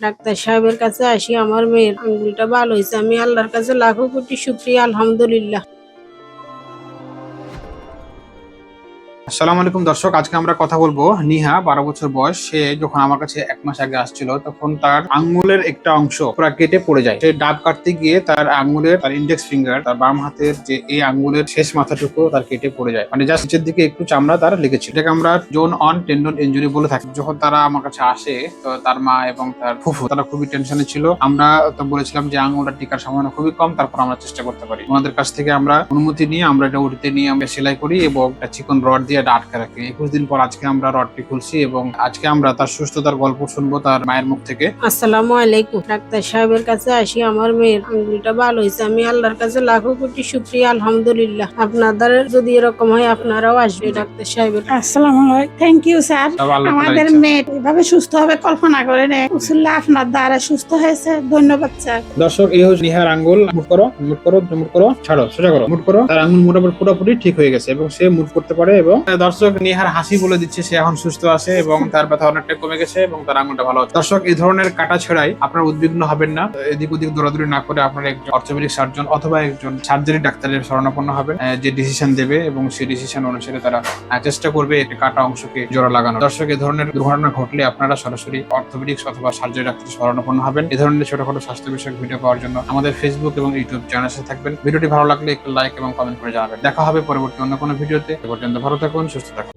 Doctor সাহেবের কাছে আসি, আমার মেয়ের আঙ্গুলটা ভালো হয়েছে। আমি আল্লাহর কাছে লাখো কোটি শুক্রিয়া, আলহামদুলিল্লাহ। আসসালামু আলাইকুম দর্শক, আজকে আমরা কথা বলব নিহা, বারো বছর বয়স। সে যখন আমার কাছে এক মাস আগে আসছিল, তখন তার আঙ্গুলের একটা অংশ পুরো কেটে পড়ে যায়। সে ডাব কাটতে গিয়ে তার আঙ্গুলের তার ইন্ডেক্স ফিঙ্গার তার বাম হাতের যে এই আঙ্গুলের শেষ মাথাটুকু তার কেটে পড়ে যায়। মানে জাস্ট নিচের দিকে একটু চামড়া তার লেগেছিল। এটাকে আমরা জোন অন টেন্ডন ইঞ্জুরি বলে থাকি। যখন তারা আমার কাছে আসে, তো তার মা এবং তার ফুফু, তারা খুবই টেনশনে ছিল। আমরা তো বলেছিলাম যে আঙ্গুলটা টিকার সম্ভাবনা খুবই কম, তারপর আমরা চেষ্টা করতে পারি। ওনাদের কাছ থেকে আমরা অনুমতি নিয়ে আমরা এটা উড়িতে নিয়ে আমরা সেলাই করি এবং একটা চিকন রড দিয়ে এটা আটকে রাখি। একুশ দিন পর আজকে আমরা রডটি খুলছি এবং আজকে আমরা তার সুস্থতার গল্প শুনব তার মায়ের মুখ থেকে। আসসালামু আলাইকুম। ডাক্তার সাহেবের কাছে আসি আমার মেয়ের আঙ্গুলটা ভালো হয়েছে। আমি আল্লাহর কাছে লাখো কোটি শুক্রিয়া আলহামদুলিল্লাহ। আপনাদের যদি এরকম হয় আপনারাও আসবে ডাক্তার সাহেবের। আসসালামু আলাইকুম। থ্যাংক ইউ স্যার আমাদের। মেয়ে এভাবে সুস্থ হবে কল্পনা করে নেই। উসুল্লাহ আপনার দ্বারা সুস্থ হয়েছে। ধন্যবাদ স্যার দর্শক এই হচ্ছে নিহার আঙ্গুল। মুট করো মুট করো মুট করো ছাড়ো সোজা করো। মুট করো। তার আঙ্গুল মোটামুটি পুরোপুরি ঠিক হয়ে গেছে এবং সে মুট করতে পারে এবং দর্শক নিহার হাসি বলে দিচ্ছে, সে এখন সুস্থ আছে এবং তার ব্যথা অনেকটা কমে গেছে এবং তার আঙ্গুলটা ভালো আছে। দর্শক, এই ধরনের কাটা ছড়াই আপনার উদ্বিগ্ন হবেন না। এদিক ওদিক দৌড়াদৌড়ি না করে আপনার একজন অর্থোপেডিক সার্জন অথবা একজন সার্জারি ডাক্তারের শরণাপন্ন হবে যে ডিসিশন দেবে এবং সেই ডিসিশন অনুসারে তারা চেষ্টা করবে একটি কাটা অংশকে জোড়া লাগানো দর্শক, এই ধরনের দুর্ঘটনা ঘটলে আপনারা সরাসরি অর্থোপেডিক্স অথবা সার্জারি ডাক্তারের শরণাপন্ন হবেন। এই ধরনের ছোটখাটো স্বাস্থ্য বিষয়ক ভিডিও পাওয়ার জন্য আমাদের ফেসবুক এবং ইউটিউব চ্যানেলের সাথে থাকবেন। ভিডিওটি ভালো লাগলে একটু লাইক এবং কমেন্ট করে জানাবেন। দেখা হবে পরবর্তী অন্য কোনো ভিডিওতে। পর্যন্ত ভালো থাকুন সুস্থ থাকুন।